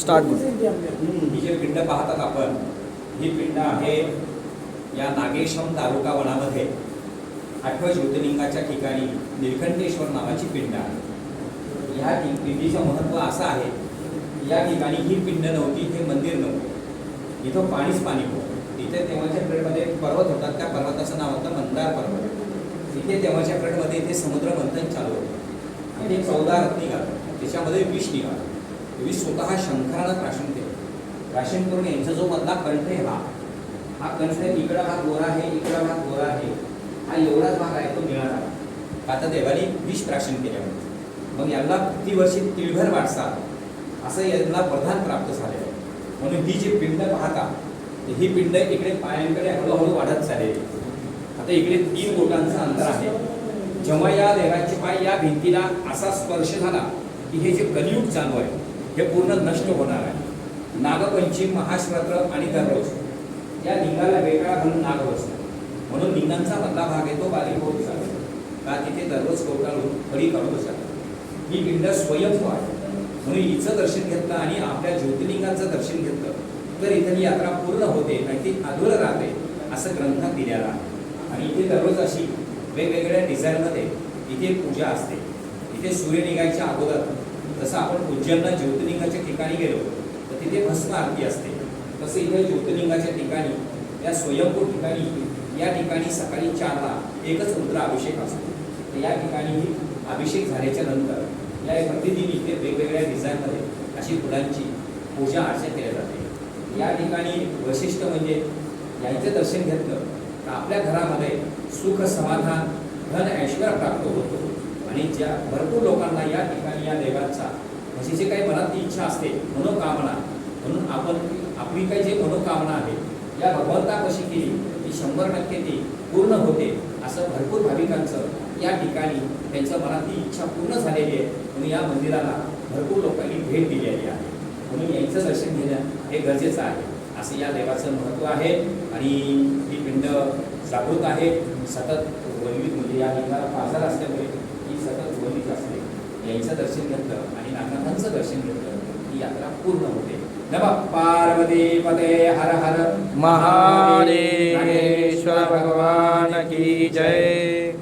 Start ही जे पिंड पाहतात आपण ही पिंड आहे या नागेशम तालुका वनामध्ये आठव्या ज्योतिर्लिंगाच्या ठिकाणी निलकंठेश्वर नावाची पिंड आहे. ह्या पिंडीचं महत्त्व असं आहे या ठिकाणी ही पिंड नव्हती हे मंदिर नव्हतं. इथं पाणीच पाणी होतं. तिथे तेव्हाच्या पिरियडमध्ये पर्वत होतात त्या पर्वताचं नाव होतं मंदार पर्वत. तिथे तेव्हाच्या पिरियडमध्ये इथे समुद्र मंथन चालू होतं. आणि चौदा रत्नी घालतात. त्याच्यामध्ये विष निघालं. विष स्वतः शंकरानं प्राशन केलं. प्राशन करून यांचा जो मधला कंठ आहे हा हा कंठ इकडा भाग गोरा आहे इकडा भाग गोरा आहे हा एवढाच भाग आहे तो मिळाला. आता देवाने विष प्राशन केल्यामुळे मग यांना प्रतिवर्षी तिळभर वाटसा असं यांना प्रधान प्राप्त झालेलं आहे. म्हणून ही जी पिंड पाहता ही पिंड इकडे पायांकडे हळूहळू वाढत चाललेली आता इकडे तीन बोटांचं अंतर आहे. जेव्हा या देवाचे पाय या भिंतीला असा स्पर्श झाला की हे जे कलियुग चालू आहे हे पूर्ण नष्ट होणार आहे. नागपंचमी महाशिवरात्र आणि दररोज. या लिंगाला वेगळा घालून नाग बसतो. म्हणून लिंगांचा मधला भाग आहे तो बारीक होत चालतो का तिथे दररोज कवटाळून खडी काढून बसतात ही पिंड स्वयंभू आहे म्हणून हिचं दर्शन घेतलं आणि आपल्या ज्योतिर्लिंगाचं दर्शन घेतलं तर इथली यात्रा पूर्ण होते आणि ती अधूर राहते असं ग्रंथात दिलेला आहे. आणि इथे दररोज अशी वेगवेगळ्या डिझाईनमध्ये इथे पूजा असते. इथे सूर्य निघायच्या अगोदर जसं आपण उज्जैनला ज्योतिर्लिंगाच्या ठिकाणी गेलो तर तिथे भस्म आरती असते. तसं इथे ज्योतिर्लिंगाच्या ठिकाणी या स्वयंभू ठिकाणी या ठिकाणी सकाळी चारला एकच रुद्र अभिषेक असतो. तर या ठिकाणी अभिषेक झाल्याच्यानंतर या प्रतिदिन इथे वेगवेगळ्या डिझाईनमध्ये अशी फुलांची पूजा अर्चा केल्या जाते. या ठिकाणी वैशिष्ट्य म्हणजे यांचं दर्शन घेतलं तर आपल्या घरामध्ये सुख समाधान धन ऐश्वर प्राप्त होतो. आणि ज्या भरपूर लोकांना या ठिकाणी या देवाचा म्हणजे जे काही मनात इच्छा असते मनोकामना म्हणून आपण आपली काही जे मनोकामना आहे या भगवंतापाशी केली ती शंभर टक्के ती पूर्ण होते असं भरपूर भाविकांचं या ठिकाणी त्यांच्या मनातली इच्छा पूर्ण झालेली आहे. म्हणून या मंदिराला भरपूर लोकांनी भेट दिलेली आहे. म्हणून यांचं दर्शन घेणं हे गरजेचं आहे. असं या देवाचं महत्त्व आहे. आणि ही पिंड जागृत आहे. सतत वैविध म्हणजे या लिंगाला पाझर असल्यामुळे असते यांचं दर्शन घेतलं आणि नागनाथांचं दर्शन घेतलं ही यात्रा पूर्ण होते. नम पार्वती पदे हर हर. महादेश्वर भगवान की जय.